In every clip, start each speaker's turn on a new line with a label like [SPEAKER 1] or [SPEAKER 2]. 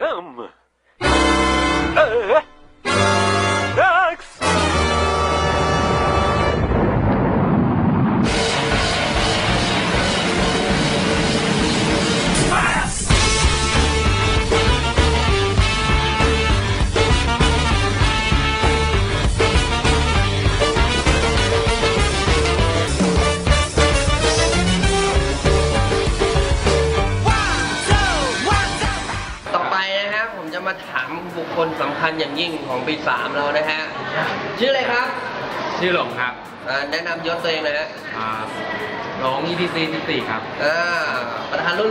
[SPEAKER 1] Um. Uh.
[SPEAKER 2] ปีสามเรานะฮะ ชื่ออะไรครับ
[SPEAKER 3] ชื่อหลงครับ
[SPEAKER 2] อ่าแนะนำยศตัวเองนะฮะ
[SPEAKER 3] อ่าหลง ETC 14ครับ
[SPEAKER 2] อ่าประธานรุ่น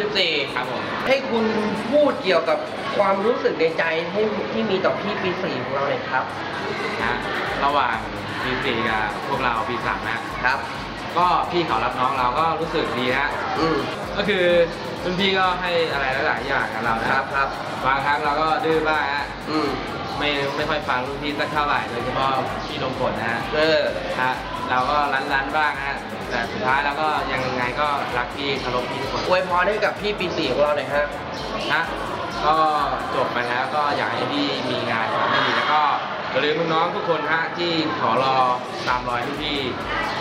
[SPEAKER 3] ครับผม
[SPEAKER 2] 14ให้คุณพูดเกี่ยวกับความรู้สึกในใจให้ที่มีต่อพี่ปีสี่ของเราหน่อยครับ
[SPEAKER 3] นะระหว่างปี4กับพวกเราปี3นะครับ ก็พี่เขารับน้องเราก็รู้สึกดีฮะ
[SPEAKER 2] อืม
[SPEAKER 3] ก็คือรุ่นพี่ก็ให้อะไรหลายๆอย่างกับเรานะครับ
[SPEAKER 2] ครับ
[SPEAKER 3] บางครั้งเราก็ดื้อบ้างฮะ
[SPEAKER 2] อืม
[SPEAKER 3] ไม่ไม่ค่อยฟังรุ่นพี่สักเท่าไหร่โดยเฉพาะพี่ลมกดนะฮะ
[SPEAKER 2] เออ
[SPEAKER 3] ฮะเราก็รันๆบ้างฮะแต่สุดท้ายเราก็ยังไงก็รักพี่เคารพพี่ทุกคน
[SPEAKER 2] อวยพรให้กับพี่ปีสี่ของเราหน่อยฮะ
[SPEAKER 3] นะก็จบไปแล้วก็อยากให้พี่มีงานทำให้ดีแล้วก็อย่าลืมน้องๆทุกคนฮะที่ขอรอตามรอยที่พี่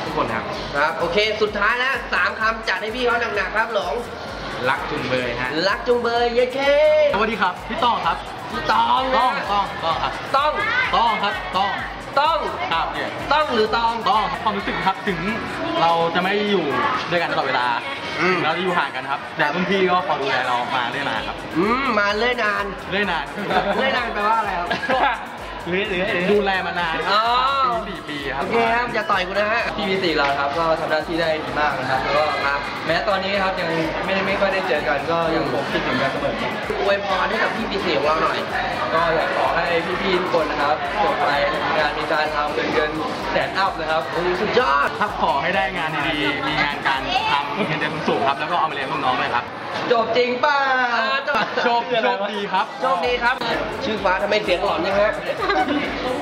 [SPEAKER 3] ทุกคนครับ
[SPEAKER 2] ครับโอเค สุดท้ายแล้วสามคำจัดให้พี่เขาหนักๆครับหลง
[SPEAKER 3] รักจุงเบยฮะ
[SPEAKER 2] รักจุงเบยเย้เค
[SPEAKER 4] สวัสดีครับ พี่ต้องครับ
[SPEAKER 2] พี่ ตอง
[SPEAKER 4] ต้อง
[SPEAKER 2] นะ
[SPEAKER 4] ต้องต้องครับ
[SPEAKER 2] ต้อง
[SPEAKER 4] ต้องครับต้อง
[SPEAKER 2] ต้อง
[SPEAKER 4] ครับเนี่ย
[SPEAKER 2] ต้องหรือตอง
[SPEAKER 4] ต้องครับความรู้สึกครับถึงเราจะไม่อยู่ด้วยกันตลอดเวลา
[SPEAKER 2] อืม
[SPEAKER 4] เราจะอยู่ห่างกันครับ แต่รุ่นพี่ก็คอยดูแลเรามาเรื่อยนานครับ
[SPEAKER 2] อืมมาเลื่อยนาน
[SPEAKER 4] เรื่อยนาน
[SPEAKER 2] เลื่อยนานแปลว่าอะไรครับ
[SPEAKER 4] เรื่อยเรื่อยดูแลมานานค
[SPEAKER 2] อ๋
[SPEAKER 4] รั
[SPEAKER 2] อ
[SPEAKER 4] บปีสี่ปีครั
[SPEAKER 2] โอบเคครับ อย่าต่อยกูนะฮะ
[SPEAKER 3] พี่พีสี่เราครับ ก็ทำหน้าที่ได้ดีมากนะครับ แล้วก็
[SPEAKER 2] ครับ
[SPEAKER 3] แม้ตอนนี้ครับยังไม่ไม่ค่อยได้เจอกัน ก็ยังคงคิดถึงกันเสมอ
[SPEAKER 2] อวยพรให้กับพี่ปีสี่ของเราหน่อย
[SPEAKER 3] ก็อยากขอให้ พี่ๆทุกคนนะครับจบไปมีงานมีการทำเป็นเงินแสนอัพนะครับ
[SPEAKER 2] สุดยอด
[SPEAKER 4] ครับขอให้ได้งานดีๆ มีงานการทำมีเงินเดือนสูงๆครับ แล้วก็เอามาเลี้ยงน้องๆเลยครับ
[SPEAKER 3] จบจริงป่ะ
[SPEAKER 4] โชคโชคดีครับ
[SPEAKER 2] โชคดีครับ ชื่อฟ้าทำไมเสียงหลอนยังฮะ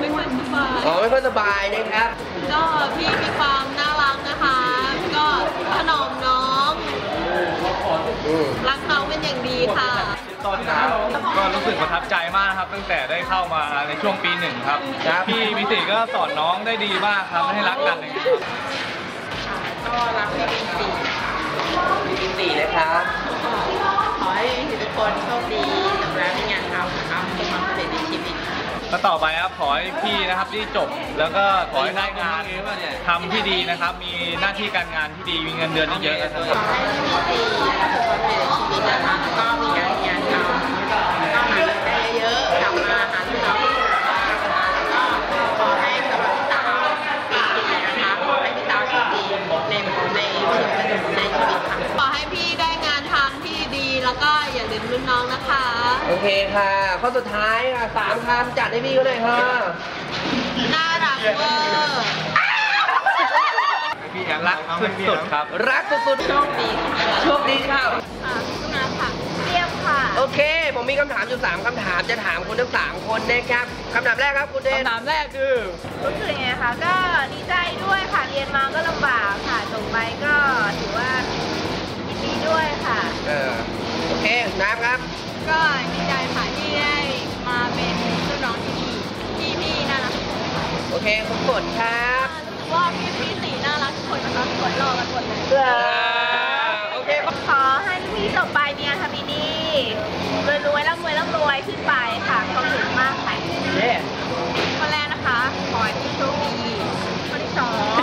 [SPEAKER 5] ไม่ค่อยสบาย
[SPEAKER 2] อ๋อ ไม่ค่อยสบายนะครับ
[SPEAKER 5] ก็พี่มีความน่ารักนะคะ ก็ถนอมน้อง
[SPEAKER 2] อืม
[SPEAKER 5] รักน้องเป็นอย่างดีค่ะ
[SPEAKER 6] ต้นนะครับก็รู้สึกประทับใจมากนะครับ ตั้งแต่ได้เข้ามาในช่วงปีหนึ่งครับ
[SPEAKER 2] ครับ
[SPEAKER 6] พี่มิติก็สอนน้องได้ดีมากครับให้รักกันอย่างนี้ยครับ
[SPEAKER 5] ก็รักพี่ปีสี่
[SPEAKER 2] พี่ปีสี่นะครับ
[SPEAKER 5] ขอให้ทุกคนโชคดีกับร้านงานทำนะคะประสบความสำเร็จในชีวิตค่ะ
[SPEAKER 6] แล้วต่อไปครับขอให้พี่นะครับที่จบแล้วก็ขอให้ได้งานทำที่ดีนะครับ มีหน้าที่การงานที่ดีมีเงินเดือนที่เยอะนะครับ
[SPEAKER 5] ขอให้พี่ปีประสบความสำเร็จในชีวิตนะคะแล้วก็มี ก็อย่าลืมรุ่นน้องนะคะ
[SPEAKER 2] โอเคค่ะ ข้อสุดท้ายค่ะสามคำจัดให้พี่เขาหน่อยค่ะ
[SPEAKER 5] น่ารักเวอร์
[SPEAKER 6] พี่แอมรักสุดๆครับ
[SPEAKER 2] รักสุดๆ
[SPEAKER 5] โชคดีค่ะ
[SPEAKER 2] โชคดีค่ะ
[SPEAKER 5] ค่ะคุณน้ำค่ะเรียบค่ะ
[SPEAKER 2] โอเค ผมมีคำถามอยู่สามคำถามจะถามคุณทั้งสามคนนะครับคำถามแรกครับคุณเดน
[SPEAKER 3] คำถามแรกคือ
[SPEAKER 7] รู้สึกยังไงคะก็ดีใจด้วยค่ะเรียนมาก็ลำบากค่ะจบไปก็ถือว่ายินดีด้วยค่ะ
[SPEAKER 2] เออ โอเคน้ำครับ
[SPEAKER 5] ก็ดีใจค่ะที่ได้มาเป็นรุ่นน้องที่ดีที่พี่น่ารักทุกคน
[SPEAKER 2] โอเคคุณฝนครับ
[SPEAKER 5] รู้สึกว่าพี่พี่สีน่ารักทุกคนนะคะสวยหล่อกันหมดเลย
[SPEAKER 2] เออโอเค
[SPEAKER 7] ขอให้พี่จบไปมีงานทำดีๆรวยๆร่ำรวยร่ำรวยขึ้นไปค่ะขอบคุณมากค่ะ
[SPEAKER 2] เย้
[SPEAKER 5] ข้อแรกนะคะขอให้พี่โชคดีข้อที่สอง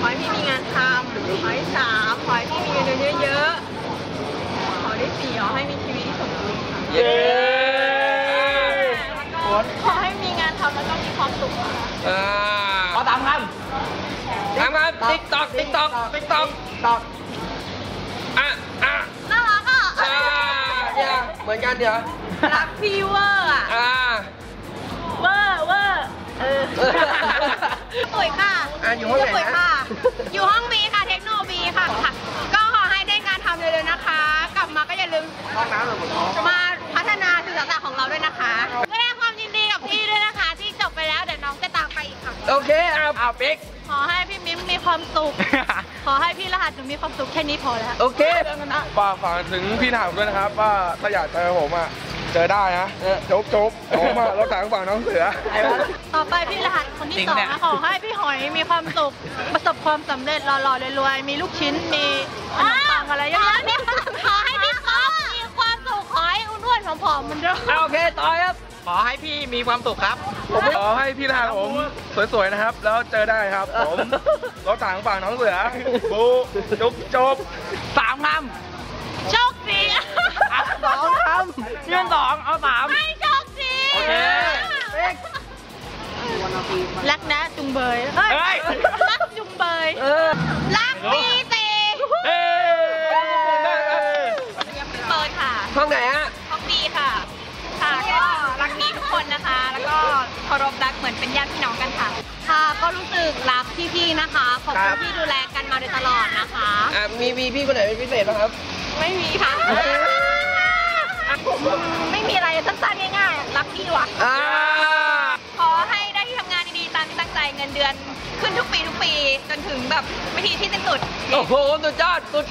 [SPEAKER 5] ขอให้พี่มีงานทำข้อที่สามขอให้พี่มีเงินเดือนเยอะๆ ขอที่สี่ขอให้มีชีวิตที่สมบูรณ์ค่ะ
[SPEAKER 2] เย้
[SPEAKER 5] แล้วก็ขอให้มีงานทำแล้วก็มีความสุขค่ะ
[SPEAKER 2] อ่า
[SPEAKER 4] ขอตามค
[SPEAKER 2] ถามครับติ๊กตอกติ๊กตอกติ๊กตอกตอกอะอะ
[SPEAKER 5] น่ารักอะ
[SPEAKER 2] อ่าเนี่ยเหมือนกันเดี๋ยว
[SPEAKER 5] รักพี่เวอร์อะ
[SPEAKER 2] อ่า
[SPEAKER 7] เวอร์เวอร์เออ
[SPEAKER 5] ป่วยค่ะ
[SPEAKER 2] อะอยู่ห้องไหน
[SPEAKER 5] ป่วย
[SPEAKER 2] นะ
[SPEAKER 5] ค่ะอยู่ห้องบีค่ะเทคโนบีค่ะค่ะ ก็ขอให้ได้งานทำเร็วๆนะคะ กลับมาก็อย่าลืม
[SPEAKER 2] ห้องน้ำหรือห้อง
[SPEAKER 5] มาพัฒนาสื่อสารของเราด้วยนะคะแสดงความยินดีกับพี่ด้วยนะคะ ที่จบไปแล้วเดี๋ยวน้องจะตามไปอีกค่ะ
[SPEAKER 2] โอเคอะอะปิ๊ก
[SPEAKER 5] ขอให้พี่มิ้มมีความสุข ขอให้พี่รหัสหนูมีความสุขแค่นี้พอแล้ว
[SPEAKER 2] โอเค
[SPEAKER 6] ฝากฝากถึงพี่ถามด้วยนะครับ ว่าถ้าอยากเจอผมอะ
[SPEAKER 8] เจอได้นะจบจบผมอะรถถังฝั่งน้องเสือ
[SPEAKER 7] ต่อไปพี่รหัสคนที่
[SPEAKER 6] จริง
[SPEAKER 7] สอง
[SPEAKER 6] เนี่ย
[SPEAKER 7] นะขอให้พี่หอยมีความสุข ประสบความสำเร็จหล่อๆรวยๆมีลูกชิ้นมีขนมปังอะไรเยอะๆเนี่ย อค
[SPEAKER 2] รับ
[SPEAKER 6] ขอให้พี่มีความสุขครับ
[SPEAKER 8] ผมขอให้พี่ทหารผมสวยๆนะครับ แล้วเจอได้ครับ ผมรถถังฝั่งน้องเสือบูจุบจบ
[SPEAKER 6] สามค
[SPEAKER 7] โชคดีำ
[SPEAKER 6] สองคำเพื่อนสองเอาสาม
[SPEAKER 7] ให้โชคดี
[SPEAKER 6] โอเค
[SPEAKER 7] รักนะจุงเบยเฮ้ย
[SPEAKER 6] เฮ้ย
[SPEAKER 7] รักจุงเบย
[SPEAKER 2] เออ
[SPEAKER 7] รักพี่ เคารพรักเหมือนเป็นญาติพี่น้องกันค่ะ ค่ะก็รู้สึกรักพี่ๆนะคะ ขอบ
[SPEAKER 2] ค
[SPEAKER 7] คุ
[SPEAKER 2] รั
[SPEAKER 7] ณ
[SPEAKER 2] บ
[SPEAKER 7] ที่ดูแลกันมาโดยตลอดนะคะ
[SPEAKER 2] อะมีมีพี่คนไหนเป็นพิเศษบ้างครับ
[SPEAKER 7] ไม่มีค่ะ ไม่มีอะไรสั้นๆง่ายๆรักพี่ว่ะ
[SPEAKER 2] อ่า
[SPEAKER 7] ขอให้ได้ที่ทำงานดีๆ ตามที่ตั้งใจเงินเดือนขึ้นทุกปีทุกปีจนถึงแบบวิธีที่สิ้นสุด
[SPEAKER 2] โอ้โห สุดยอด สุด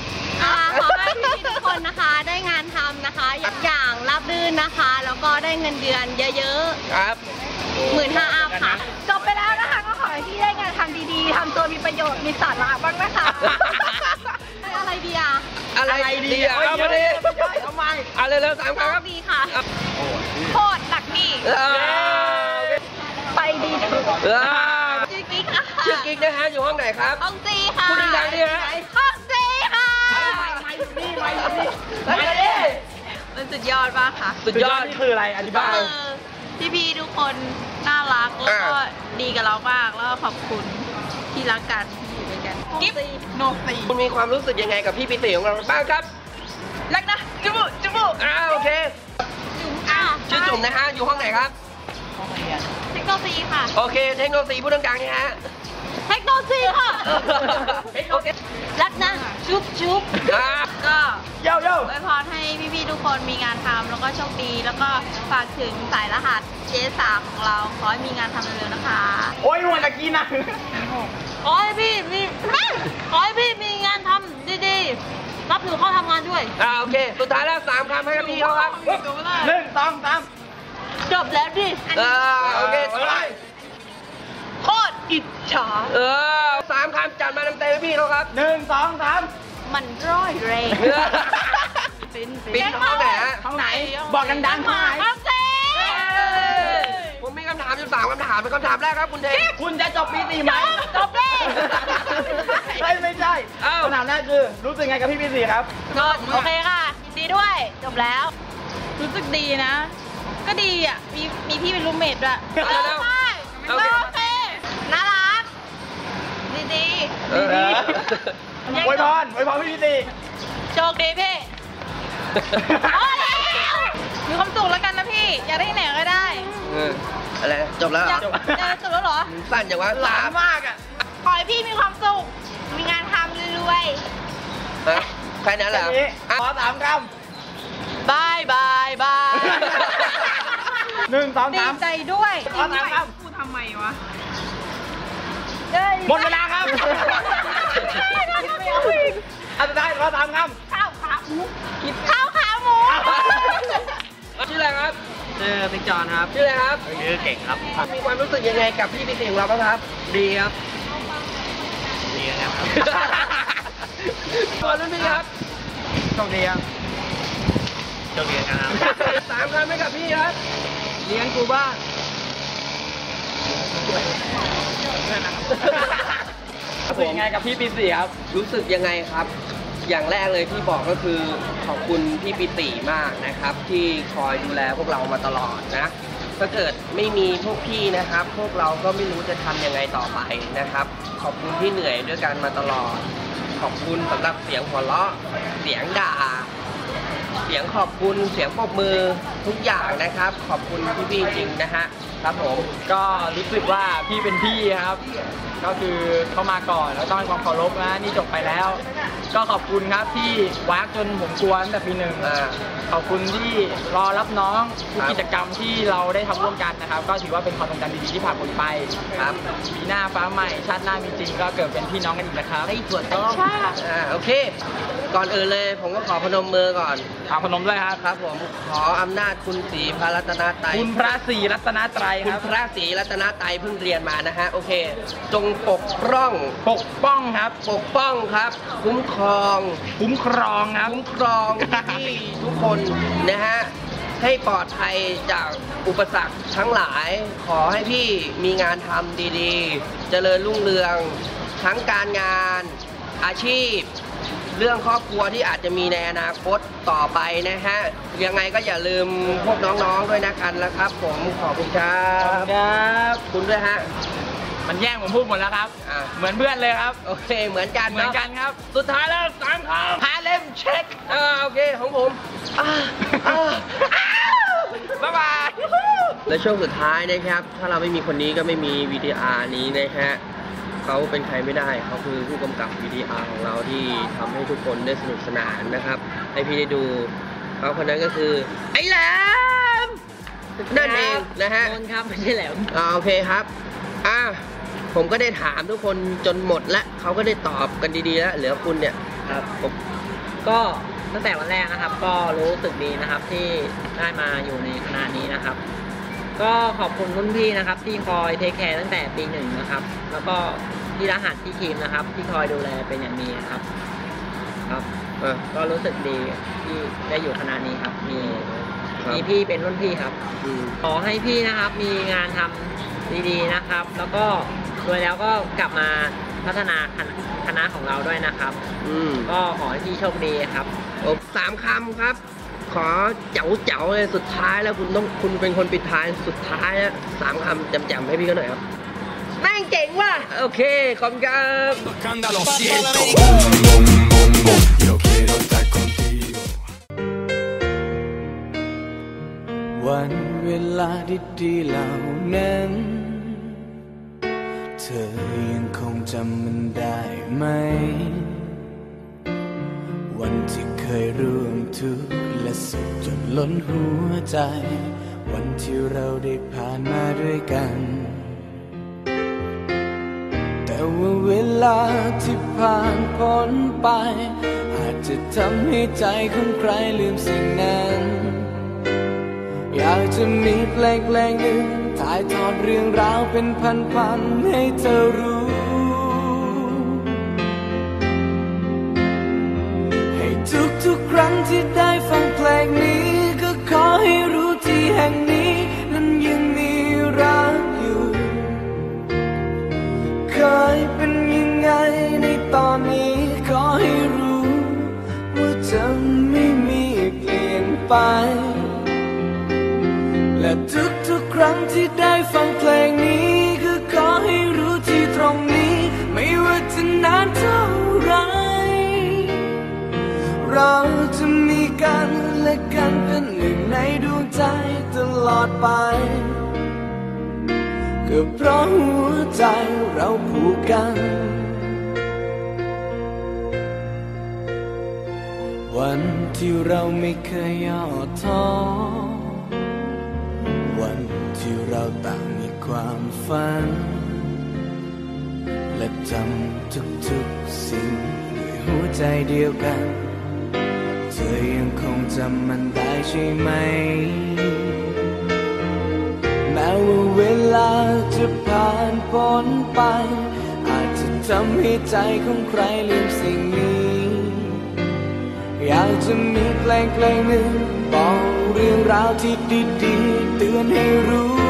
[SPEAKER 7] อ่าขอให้พี่ๆทุกคนนะคะ ได้งานทำนะคะ อย่างราบรื่นนะคะ แล้วก็ได้เงินเดือนเยอะ
[SPEAKER 2] ครับ
[SPEAKER 7] ๆ หมื่นห้าอัพค่ะ จบไปแล้วนะคะ ก็ขอให้พี่ได้งานทำดีๆทำตัวมีประโยชน์มีสาระบ้างนะคะอะไรดีอะ
[SPEAKER 2] อะไรดีอะเอามาดิทำไมอะเร็วๆสาม
[SPEAKER 7] โช
[SPEAKER 2] คำค
[SPEAKER 7] ครับดีค่ะโคตรหนักพี่
[SPEAKER 2] เออ
[SPEAKER 7] ไปดีทุกคน
[SPEAKER 2] เออ
[SPEAKER 7] ชื่อกิ๊กค่ะ
[SPEAKER 2] ชื่อกิ๊กนะฮะอยู่ห้องไหนครับ
[SPEAKER 7] ห้องซีค่ะ
[SPEAKER 2] พูดดังๆดิฮะ
[SPEAKER 7] ห้องซีค่ะ
[SPEAKER 2] ไปดิ
[SPEAKER 5] มันสุดยอดมากค่ะ
[SPEAKER 2] สุดยอด
[SPEAKER 6] นี่คืออะไรอธิบาย
[SPEAKER 5] คือ พี่ๆทุกคนน่ารักแล้วก็
[SPEAKER 2] อ่า
[SPEAKER 5] ดีกับเรามากแล้วก็ขอบคุณที่รักกันที่อยู่ด้วยกันกิฟโนซี
[SPEAKER 2] คุณมีความรู้สึกยังไงกับพี่ปีติของเราบ้างครับ
[SPEAKER 5] รักนะจุบุจุบุ
[SPEAKER 2] อ่าโอเค
[SPEAKER 5] จุ๋มอะ
[SPEAKER 2] ชื่อจุ่มนะฮะอยู่ห้องไหนครับ
[SPEAKER 5] เทคโนโลยีค่ะ
[SPEAKER 2] โอเคเทคโนโลยีพูดดังๆนะฮะ
[SPEAKER 5] เทคโนโลยีค่ะ
[SPEAKER 2] โอเค
[SPEAKER 5] รักนะ จุ๊บจุ๊บ
[SPEAKER 2] ครับ
[SPEAKER 5] ก็
[SPEAKER 6] เย้าเย้า
[SPEAKER 5] ไว้พรให้พี่ๆทุกคนมีงานทำแล้วก็โชคดี แล้วก็ฝากถึงสายรหัสเจสาของเราขอให้มีงานทำเร็วๆนะคะ
[SPEAKER 6] โอ้ยวันตะกี้นะ
[SPEAKER 5] ขอให้พี่มีขอให้พี่มีงานทำดีๆ รับหนูเข้าทำงานด้วย
[SPEAKER 2] อ่าโอเค สุดท้ายแล้วสามคำให้กับพี่เขาครับ
[SPEAKER 6] หนึ่งสองสาม
[SPEAKER 5] จบแล้วดิ
[SPEAKER 2] อ่าโอเค
[SPEAKER 5] โคตรอิจฉา
[SPEAKER 2] เออ สามคำจัดมาเต็มๆให้พี่เขาครับ
[SPEAKER 6] หนึ่งสองสาม
[SPEAKER 5] มันร้อยแรง
[SPEAKER 2] เออ
[SPEAKER 5] ฟิน
[SPEAKER 2] ปิดห้องไหนฮะ
[SPEAKER 6] ห้องไหน บอกดังๆห้องไหน
[SPEAKER 5] ห้องเซ
[SPEAKER 2] ผมมีคำถามอยู่สามคำถามเป็นคำถามแรกครับคุณเทพ
[SPEAKER 6] คุณจะจบปีสี่ไหม
[SPEAKER 5] จบเลย
[SPEAKER 6] เฮ้ยไม่ใช่
[SPEAKER 2] เอ้า
[SPEAKER 6] คำถามแรกคือ รู้สึกไงกับพี่ปีสี่ครับ
[SPEAKER 5] ก็โอเคค่ะยินดีด้วยจบแล้ว รู้สึกดีนะ ก็ดีอะมีมีพี่เป็นรูมเมทด้วย
[SPEAKER 2] เอาแล้ว
[SPEAKER 5] ใช่
[SPEAKER 2] โอเค
[SPEAKER 5] โอเคน่ารัก ดี
[SPEAKER 2] เออ
[SPEAKER 6] อวยพรอวยพรพี่ปีสี่
[SPEAKER 5] ๆโชคดีพี่พอแล้วมีความสุขแล้วกันนะพี่ อยากได้ที่ไหนก็ได้
[SPEAKER 2] เอออะไรนะจบแล้วเหร
[SPEAKER 5] อยา
[SPEAKER 2] อก
[SPEAKER 5] เออจบแล้วเหรอ
[SPEAKER 2] สั้นอย่างว่าสาม
[SPEAKER 6] มากอะ
[SPEAKER 7] ขอให้พี่มีความสุข มีงานทำรวย
[SPEAKER 2] ฮะแค่นั้นเหรอ
[SPEAKER 6] แค่นี้
[SPEAKER 2] อะ
[SPEAKER 6] ขอสามค
[SPEAKER 5] บายบายบายำ
[SPEAKER 6] หนึ่งสอง
[SPEAKER 7] ดี
[SPEAKER 6] สาม
[SPEAKER 7] ใจด้วย
[SPEAKER 6] ขอสามค
[SPEAKER 5] พูดทำไมวะ
[SPEAKER 7] เอ้ยำ
[SPEAKER 6] หมดเวลาครับอันสุดท้ายขอสามค
[SPEAKER 7] ข้าวขาหมูข้าวขาหมู
[SPEAKER 2] ชื่ออะไรครับ
[SPEAKER 3] ชื่อพิกจอนครับ
[SPEAKER 2] ชื่ออะไรครับ
[SPEAKER 3] ชื่อเก่งครับ
[SPEAKER 2] มีความรู้สึกยังไงกับพี่ปีติของเราบ้างครับ
[SPEAKER 3] ดีครับดีนะครับ
[SPEAKER 2] ตัวรุ่นพี่ครับำ
[SPEAKER 6] โชคดีครับ
[SPEAKER 3] โชคดีครับ
[SPEAKER 2] สามคำให้กับพี่ครับ
[SPEAKER 6] เลี้ยงกูบ้าง รู้สึกยังไงกับพี่ปีสี่ครับ
[SPEAKER 2] รู้สึกยังไงครับ อย่างแรกเลยที่บอกก็คือขอบคุณพี่ปิติมากนะครับ ที่คอยดูแลพวกเรามาตลอดนะ ถ้าเกิดไม่มีพวกพี่นะครับ พวกเราก็ไม่รู้จะทำยังไงต่อไปนะครับ ขอบคุณที่เหนื่อยด้วยกันมาตลอด ขอบคุณสำหรับเสียงหัวเราะเสียงด่า สียงขอบคุณเสียงปรบมือทุกอย่างนะครับ ขอบคุณพี่ๆจริงนะฮะครับผม
[SPEAKER 6] ก็รู้สึกว่าพี่เป็นพี่ครับ ก็คือเข้ามาก่อนแล้วต้องให้ความเคารพนะนี่จบไปแล้ว ก็ขอบคุณครับที่วักจนผมกลัวตั้งแต่ปีหนึ่ง
[SPEAKER 2] อ่า
[SPEAKER 6] ขอบคุณที่รอรับน้องทุก
[SPEAKER 2] ครับ
[SPEAKER 6] กิจกรรมที่เราได้ทำร่วมกันนะครับ ก็ถือว่าเป็นความทรงจำดีๆที่ผ่านพ้นไป
[SPEAKER 2] ครับ
[SPEAKER 6] ปีหน้าฟ้าใหม่ชาติหน้ามีจริง ก็เกิดเป็นพี่น้องกันอีกนะครับ
[SPEAKER 2] ให้ส่วนต้องอ่าโอเค ก่อนอื่นเลยผมก็ขอพนมมือก่อน
[SPEAKER 6] อาพนมด้วยครับ
[SPEAKER 2] ครับผมขออำนาจคุณศรีพระรัตนตรัย
[SPEAKER 6] คุณพระศรีรัตนตรัย
[SPEAKER 2] คุ
[SPEAKER 6] ค
[SPEAKER 2] ณ
[SPEAKER 6] รับ
[SPEAKER 2] พระศรีรัตนตรัยเพิ่งเรียนมานะฮะโอเค จงปกป้อง
[SPEAKER 6] ปกป้องครับ
[SPEAKER 2] ปกป้องครับ คุ้มครอง
[SPEAKER 6] คุ้มครองครับ
[SPEAKER 2] คุ้มครองที่ทุกคนนะฮะให้ปลอดภัยจากอุปสรรคทั้งหลาย ขอให้พี่มีงานทำดีๆ เจริญรุ่งเรือง ทั้งการงานอาชีพ เรื่องครอบครัวที่อาจจะมีในอนาคตต่อไปนะฮะ ยังไงก็อย่าลืมพวกน้องๆด้วยนะกันนะครับ ผมขอบคุณครับ
[SPEAKER 6] ครับ
[SPEAKER 2] คุณด้วยฮะ
[SPEAKER 6] มันแย่งผมพูดหมดแล้วครับ
[SPEAKER 2] อะ
[SPEAKER 6] เหมือนเพื่อนเลยครับ
[SPEAKER 2] โอเคเหมือนกัน
[SPEAKER 6] เหมือน
[SPEAKER 2] เนาะ
[SPEAKER 6] กันครับ
[SPEAKER 2] สุดท้ายแล้วสามคำฮาเลมเช็คอ่าโอเคของผมอ่าอ่าอ้าวบ๊ายบาย และช่วงสุดท้ายนะครับ ถ้าเราไม่มีคนนี้ก็ไม่มีวีดีอาร์นี้นะฮะ เขาเป็นใครไม่ได้เขาคือผู้กำกับวีดีอาร์ของเราที่ทำให้ทุกคนได้สนุกสนานนะครับ ให้พี่ได้ดูเขาคนนั้นก็คือ ไอ้แหลมนั่นเองนะฮะ
[SPEAKER 6] นนครับไม่ใช่แหลม
[SPEAKER 2] อ่าโอเคครับอ่าผมก็ได้ถามทุกคนจนหมดแล้วเขาก็ได้ตอบกันดีๆแล้วเหลือคุณเนี่ย
[SPEAKER 9] ครับ
[SPEAKER 2] ผม
[SPEAKER 9] ก็ตั้งแต่วันแรกนะครับ ก็รู้สึกดีนะครับที่ได้มาอยู่ในคณะนี้นะครับ ก็ขอบคุณรุ่นพี่นะครับ ที่คอยเทคแคร์ตั้งแต่ปีหนึ่งนะครับ แล้วก็ พี่รหัสที่ทีมนะครับ ที่คอยดูแลเป็นอย่างดีนะครับ ครับ
[SPEAKER 2] เออ
[SPEAKER 9] ก็รู้สึกดีที่ได้อยู่คณะนี้ครับ มี
[SPEAKER 2] ครับ
[SPEAKER 9] มีพี่เป็นรุ่นพี่ครับ
[SPEAKER 2] อืม
[SPEAKER 9] ขอให้พี่นะครับมีงานทำดีๆนะครับ แล้วก็โดยแล้วก็กลับมาพัฒนาคณะคณะของเราด้วยนะครับ
[SPEAKER 2] อืม
[SPEAKER 9] ก็ขอให้พี่โชคดีครับ
[SPEAKER 2] โอ้สามคำครับ ขอเจ๋วเจ๋วๆเลยสุดท้ายแล้วคุณต้องคุณเป็นคนปิดท้ายสุดท้ายแล้วสามคำจำๆให้พี่เขาหน่อยครับแม่ง เจ๋งว่ะ โอเค ขอบคุณครับ
[SPEAKER 10] Escándalo siento. Boom, boom, boom, boom. Yo quiero estar contigo.
[SPEAKER 11] วันเวลาดีๆเหล่านั้น เธอยังคงจำมันได้ไหม วันที่เคยร่วมทุกข์และสุขจนล้นหัวใจ วันที่เราได้ผ่านมาด้วยกันแต่ ว่าเวลาที่ผ่านพ้นไป อาจจะทำให้ใจของใครลืมสิ่งนั้น อยากจะมีเพลงเพลงหนึ่งถ่ายทอดเรื่องราวเป็นพันๆให้เธอรู้ ให้ทุกทุกๆครั้งที่ได้ จะไม่มีเปลี่ยนไป และทุกๆครั้งที่ได้ฟังเพลงนี้ก็ขอให้รู้ที่ตรงนี้ ไม่ว่าจะนานเท่าไร เราจะมีกันและกันเป็นหนึ่งในดวงใจตลอดไปก็เพราะหัวใจเราผูกกัน วันที่เราไม่เคยย่อท้อ วันที่เราต่างมีความฝัน และทำทุกๆสิ่งด้วยหัวใจเดียวกัน เธอยังคงจำมันได้ใช่ไหม แม้ว่าเวลาจะผ่านพ้นไป อาจจะทำให้ใจของใครลืมสิ่งนี้ อยากจะมีเพลงเพลงหนึ่งบอกเรื่องราวที่ดีๆเตือนให้รู้